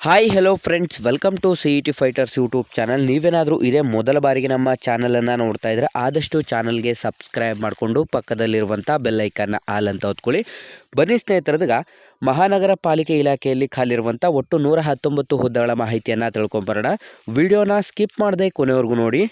Hi hello friends welcome to C E T fighters YouTube channel ನೀವೇನಾದರೂ ಇದೇ ಮೊದಲ ಬಾರಿಗೆ ನಮ್ಮ ಚಾನಲನ್ನು ನೋಡ್ತಾ ಇದ್ದರೆ ಆದಷ್ಟು ಚಾನಲ್ಗೆ ಸಬ್ಸ್ಕ್ರೈಬ್ ಮಾಡಿಕೊಂಡು ಪಕ್ಕದಲ್ಲಿರುವಂಥ ಬೆಲ್ಲೈಕನ್ನ ಆಲ್ ಅಂತ ಹೊತ್ಕೊಳ್ಳಿ. ಬನ್ನಿ ಸ್ನೇಹಿತರದಾಗ, ಮಹಾನಗರ ಪಾಲಿಕೆ ಇಲಾಖೆಯಲ್ಲಿ ಖಾಲಿರುವಂಥ ಒಟ್ಟು ನೂರ ಹತ್ತೊಂಬತ್ತು ಹುದ್ದೆಗಳ ಮಾಹಿತಿಯನ್ನು ತಿಳ್ಕೊಂಬರೋಣ. ವಿಡಿಯೋನ ಸ್ಕಿಪ್ ಮಾಡದೆ ಕೊನೆವರೆಗೂ ನೋಡಿ.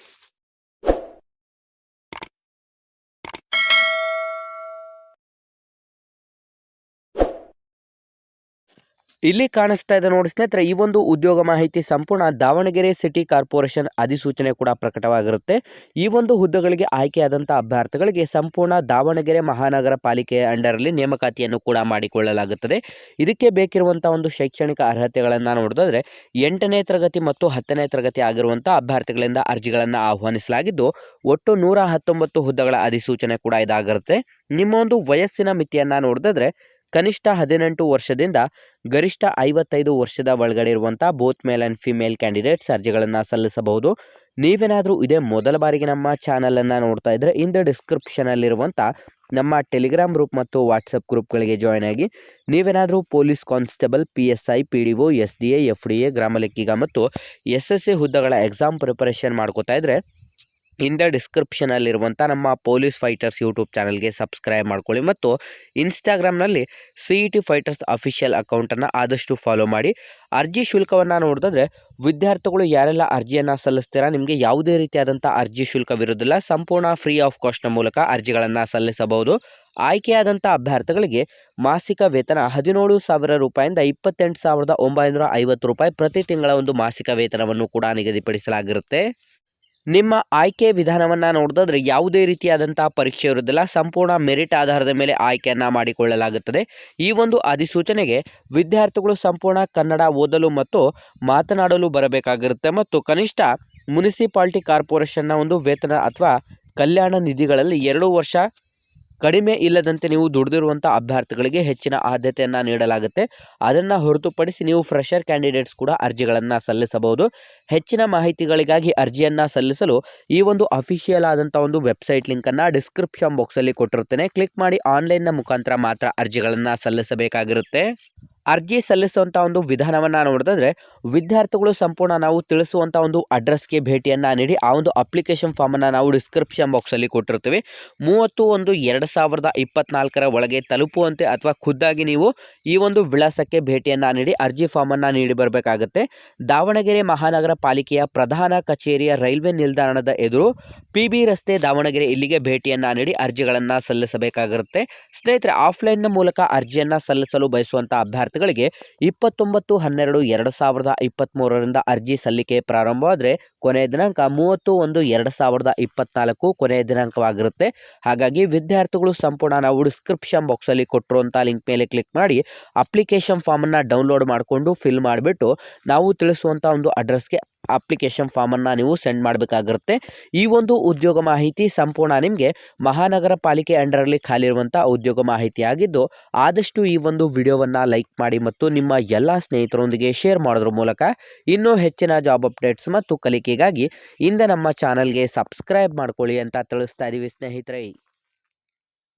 ಇಲ್ಲಿ ಕಾಣಿಸ್ತಾ ಇದೆ ನೋಡಿ ಸ್ನೇಹಿತರೆ, ಈ ಒಂದು ಉದ್ಯೋಗ ಮಾಹಿತಿ ಸಂಪೂರ್ಣ ದಾವಣಗೆರೆ ಸಿಟಿ ಕಾರ್ಪೊರೇಷನ್ ಅಧಿಸೂಚನೆ ಕೂಡ ಪ್ರಕಟವಾಗಿರುತ್ತೆ. ಈ ಒಂದು ಹುದ್ದೆಗಳಿಗೆ ಆಯ್ಕೆಯಾದಂಥ ಅಭ್ಯರ್ಥಿಗಳಿಗೆ ಸಂಪೂರ್ಣ ದಾವಣಗೆರೆ ಮಹಾನಗರ ಪಾಲಿಕೆಯ ಅಂಡರಲ್ಲಿ ನೇಮಕಾತಿಯನ್ನು ಕೂಡ ಮಾಡಿಕೊಳ್ಳಲಾಗುತ್ತದೆ. ಇದಕ್ಕೆ ಬೇಕಿರುವಂಥ ಒಂದು ಶೈಕ್ಷಣಿಕ ಅರ್ಹತೆಗಳನ್ನು ನೋಡಿದ್ರೆ ಎಂಟನೇ ತರಗತಿ ಮತ್ತು ಹತ್ತನೇ ತರಗತಿ ಆಗಿರುವಂಥ ಅಭ್ಯರ್ಥಿಗಳಿಂದ ಅರ್ಜಿಗಳನ್ನು ಆಹ್ವಾನಿಸಲಾಗಿದ್ದು, ಒಟ್ಟು ನೂರ ಹತ್ತೊಂಬತ್ತು ಹುದ್ದೆಗಳ ಅಧಿಸೂಚನೆ ಕೂಡ ಇದಾಗಿರುತ್ತೆ. ನಿಮ್ಮ ಒಂದು ವಯಸ್ಸಿನ ಮಿತಿಯನ್ನು ನೋಡಿದ್ರೆ ಕನಿಷ್ಠ ಹದಿನೆಂಟು ವರ್ಷದಿಂದ ಗರಿಷ್ಠ ಐವತ್ತೈದು ವರ್ಷದ ಒಳಗಡೆ ಇರುವಂಥ both male and female candidates ಅರ್ಜಿಗಳನ್ನು ಸಲ್ಲಿಸಬಹುದು. ನೀವೇನಾದರೂ ಇದೇ ಮೊದಲ ಬಾರಿಗೆ ನಮ್ಮ ಚಾನಲನ್ನು ನೋಡ್ತಾ ಇದ್ದರೆ ಇಂದ ಡಿಸ್ಕ್ರಿಪ್ಷನಲ್ಲಿರುವಂಥ ನಮ್ಮ ಟೆಲಿಗ್ರಾಮ್ ಗ್ರೂಪ್ ಮತ್ತು ವಾಟ್ಸಪ್ ಗ್ರೂಪ್ಗಳಿಗೆ ಜಾಯ್ನ್ ಆಗಿ ನೀವೇನಾದರೂ police constable P S I P D O S D A F D A ಗ್ರಾಮ ಲೆಕ್ಕಿಗ ಮತ್ತು ಎಸ್ ಎಸ್ ಎ ಹುದ್ದೆಗಳ ಎಕ್ಸಾಮ್ ಪ್ರಿಪರೇಷನ್ ಮಾಡ್ಕೋತಾ ಇದ್ದರೆ ಇಂದ ಡಿಸ್ಕ್ರಿಪ್ಷನಲ್ಲಿರುವಂಥ ನಮ್ಮ ಪೊಲೀಸ್ ಫೈಟರ್ಸ್ ಯೂಟ್ಯೂಬ್ ಚಾನಲ್ಗೆ ಸಬ್ಸ್ಕ್ರೈಬ್ ಮಾಡ್ಕೊಳ್ಳಿ ಮತ್ತು ಇನ್ಸ್ಟಾಗ್ರಾಮ್ನಲ್ಲಿ C E T fighters official ಅಕೌಂಟನ್ನು ಆದಷ್ಟು ಫಾಲೋ ಮಾಡಿ. ಅರ್ಜಿ ಶುಲ್ಕವನ್ನು ನೋಡಿದ್ರೆ ವಿದ್ಯಾರ್ಥಿಗಳು ಯಾರೆಲ್ಲ ಅರ್ಜಿಯನ್ನು ಸಲ್ಲಿಸ್ತೀರಾ, ನಿಮಗೆ ಯಾವುದೇ ರೀತಿಯಾದಂಥ ಅರ್ಜಿ ಶುಲ್ಕವಿರೋದಿಲ್ಲ ಸಂಪೂರ್ಣ ಫ್ರೀ ಆಫ್ ಕಾಸ್ಟ್ನ ಮೂಲಕ ಅರ್ಜಿಗಳನ್ನು ಸಲ್ಲಿಸಬಹುದು. ಆಯ್ಕೆಯಾದಂಥ ಅಭ್ಯರ್ಥಿಗಳಿಗೆ ಮಾಸಿಕ ವೇತನ ಹದಿನೇಳು ಸಾವಿರ ರೂಪಾಯಿಂದ ಇಪ್ಪತ್ತೆಂಟು ಸಾವಿರದ ಒಂಬೈನೂರ ಐವತ್ತು ರೂಪಾಯಿ ಪ್ರತಿ ತಿಂಗಳ ಒಂದು ಮಾಸಿಕ ವೇತನವನ್ನು ಕೂಡ ನಿಗದಿಪಡಿಸಲಾಗಿರುತ್ತೆ. ನಿಮ್ಮ ಆಯ್ಕೆ ವಿಧಾನವನ್ನು ನೋಡೋದಾದ್ರೆ ಯಾವುದೇ ರೀತಿಯಾದಂಥ ಪರೀಕ್ಷೆ ಇರುವುದಿಲ್ಲ. ಸಂಪೂರ್ಣ ಮೆರಿಟ್ ಆಧಾರದ ಮೇಲೆ ಆಯ್ಕೆಯನ್ನು ಮಾಡಿಕೊಳ್ಳಲಾಗುತ್ತದೆ. ಈ ಒಂದು ಅಧಿಸೂಚನೆಗೆ ವಿದ್ಯಾರ್ಥಿಗಳು ಸಂಪೂರ್ಣ ಕನ್ನಡ ಓದಲು ಮತ್ತು ಮಾತನಾಡಲು ಬರಬೇಕಾಗಿರುತ್ತೆ ಮತ್ತು ಕನಿಷ್ಠ ಮುನಿಸಿಪಾಲಿಟಿ ಕಾರ್ಪೊರೇಷನ್ನ ಒಂದು ವೇತನ ಅಥವಾ ಕಲ್ಯಾಣ ನಿಧಿಗಳಲ್ಲಿ ಎರಡು ವರ್ಷ ಕಡಿಮೆ ಇಲ್ಲದಂತೆ ನೀವು ದುಡಿದಿರುವಂಥ ಅಭ್ಯರ್ಥಿಗಳಿಗೆ ಹೆಚ್ಚಿನ ಆದ್ಯತೆಯನ್ನು ನೀಡಲಾಗುತ್ತೆ. ಅದನ್ನು ಹೊರತುಪಡಿಸಿ ನೀವು ಫ್ರೆಷರ್ ಕ್ಯಾಂಡಿಡೇಟ್ಸ್ ಕೂಡ ಅರ್ಜಿಗಳನ್ನು ಸಲ್ಲಿಸಬಹುದು. ಹೆಚ್ಚಿನ ಮಾಹಿತಿಗಳಿಗಾಗಿ ಅರ್ಜಿಯನ್ನು ಸಲ್ಲಿಸಲು ಈ ಒಂದು ಅಫಿಷಿಯಲ್ ಆದಂಥ ಒಂದು ವೆಬ್ಸೈಟ್ ಲಿಂಕನ್ನು ಡಿಸ್ಕ್ರಿಪ್ಷನ್ ಬಾಕ್ಸಲ್ಲಿ ಕೊಟ್ಟಿರುತ್ತೇನೆ. ಕ್ಲಿಕ್ ಮಾಡಿ ಆನ್ಲೈನ್ನ ಮುಖಾಂತರ ಮಾತ್ರ ಅರ್ಜಿಗಳನ್ನು ಸಲ್ಲಿಸಬೇಕಾಗಿರುತ್ತೆ. ಅರ್ಜಿ ಸಲ್ಲಿಸುವಂಥ ಒಂದು ವಿಧಾನವನ್ನು ನೋಡಿದ್ರೆ ವಿದ್ಯಾರ್ಥಿಗಳು ಸಂಪೂರ್ಣ ನಾವು ತಿಳಿಸುವಂಥ ಒಂದು ಅಡ್ರೆಸ್ಗೆ ಭೇಟಿಯನ್ನು ನೀಡಿ, ಆ ಒಂದು ಅಪ್ಲಿಕೇಶನ್ ಫಾರ್ಮನ್ನು ನಾವು ಡಿಸ್ಕ್ರಿಪ್ಷನ್ ಬಾಕ್ಸಲ್ಲಿ ಕೊಟ್ಟಿರ್ತೀವಿ. ಮೂವತ್ತು ಒಂದು ಎರಡು ಸಾವಿರದ ಇಪ್ಪತ್ನಾಲ್ಕರ ಒಳಗೆ ತಲುಪುವಂತೆ ಅಥವಾ ಖುದ್ದಾಗಿ ನೀವು ಈ ಒಂದು ವಿಳಾಸಕ್ಕೆ ಭೇಟಿಯನ್ನು ನೀಡಿ, ಅರ್ಜಿ ಫಾರ್ಮನ್ನು ನೀಡಿ ಬರಬೇಕಾಗುತ್ತೆ. ದಾವಣಗೆರೆ ಮಹಾನಗರ ಪಾಲಿಕೆಯ ಪ್ರಧಾನ ಕಚೇರಿಯ ರೈಲ್ವೆ ನಿಲ್ದಾಣದ ಎದುರು ಪಿ ಬಿ ರಸ್ತೆ ದಾವಣಗೆರೆ ಇಲ್ಲಿಗೆ ಭೇಟಿಯನ್ನು ನೀಡಿ ಅರ್ಜಿಗಳನ್ನು ಸಲ್ಲಿಸಬೇಕಾಗಿರುತ್ತೆ. ಸ್ನೇಹಿತರೆ ಆಫ್ಲೈನ್ನ ಮೂಲಕ ಅರ್ಜಿಯನ್ನು ಸಲ್ಲಿಸಲು ಬಯಸುವಂಥ ಅಭ್ಯರ್ಥಿಗಳಿಗೆ ಇಪ್ಪತ್ತೊಂಬತ್ತು, ಹನ್ನೆರಡು, ಎರಡು ಸಾವಿರದ ಇಪ್ಪತ್ತ್ಮೂರರಿಂದ ಅರ್ಜಿ ಸಲ್ಲಿಕೆ ಪ್ರಾರಂಭವಾದರೆ ಕೊನೆಯ ದಿನಾಂಕ ಮೂವತ್ತು ಒಂದು, ಎರಡು ಸಾವಿರದ ಇಪ್ಪತ್ತ್ನಾಲ್ಕು ಕೊನೆಯ ದಿನಾಂಕವಾಗಿರುತ್ತೆ. ಹಾಗಾಗಿ ವಿದ್ಯಾರ್ಥಿಗಳು ಸಂಪೂರ್ಣ ನಾವು ಡಿಸ್ಕ್ರಿಪ್ಷನ್ ಬಾಕ್ಸಲ್ಲಿ ಕೊಟ್ಟಿರುವಂಥ ಲಿಂಕ್ ಮೇಲೆ ಕ್ಲಿಕ್ ಮಾಡಿ ಅಪ್ಲಿಕೇಶನ್ ಫಾರ್ಮನ್ನು ಡೌನ್ಲೋಡ್ ಮಾಡಿಕೊಂಡು ಫಿಲ್ ಮಾಡಿಬಿಟ್ಟು ನಾವು ತಿಳಿಸುವಂಥ ಒಂದು ಅಡ್ರೆಸ್ಗೆ ಅಪ್ಲಿಕೇಶನ್ ಫಾರ್ಮನ್ನು ನೀವು ಸೆಂಡ್ ಮಾಡಬೇಕಾಗಿರುತ್ತೆ. ಈ ಒಂದು ಉದ್ಯೋಗ ಮಾಹಿತಿ ಸಂಪೂರ್ಣ ನಿಮಗೆ ಮಹಾನಗರ ಪಾಲಿಕೆ ಅಂಡರಲ್ಲಿ ಖಾಲಿರುವಂಥ ಉದ್ಯೋಗ ಮಾಹಿತಿ ಆಗಿದ್ದು ಆದಷ್ಟು ಈ ಒಂದು ವಿಡಿಯೋವನ್ನು ಲೈಕ್ ಮಾಡಿ ಮತ್ತು ನಿಮ್ಮ ಎಲ್ಲ ಸ್ನೇಹಿತರೊಂದಿಗೆ ಶೇರ್ ಮಾಡೋದ್ರ ಮೂಲಕ ಇನ್ನೂ ಹೆಚ್ಚಿನ ಜಾಬ್ ಅಪ್ಡೇಟ್ಸ್ ಮತ್ತು ಕಲಿಕೆಗಾಗಿ ಇಂದ ನಮ್ಮ ಚಾನಲ್ಗೆ ಸಬ್ಸ್ಕ್ರೈಬ್ ಮಾಡ್ಕೊಳ್ಳಿ ಅಂತ ತಿಳಿಸ್ತಾ ಇದ್ದೀವಿ ಸ್ನೇಹಿತರೆ.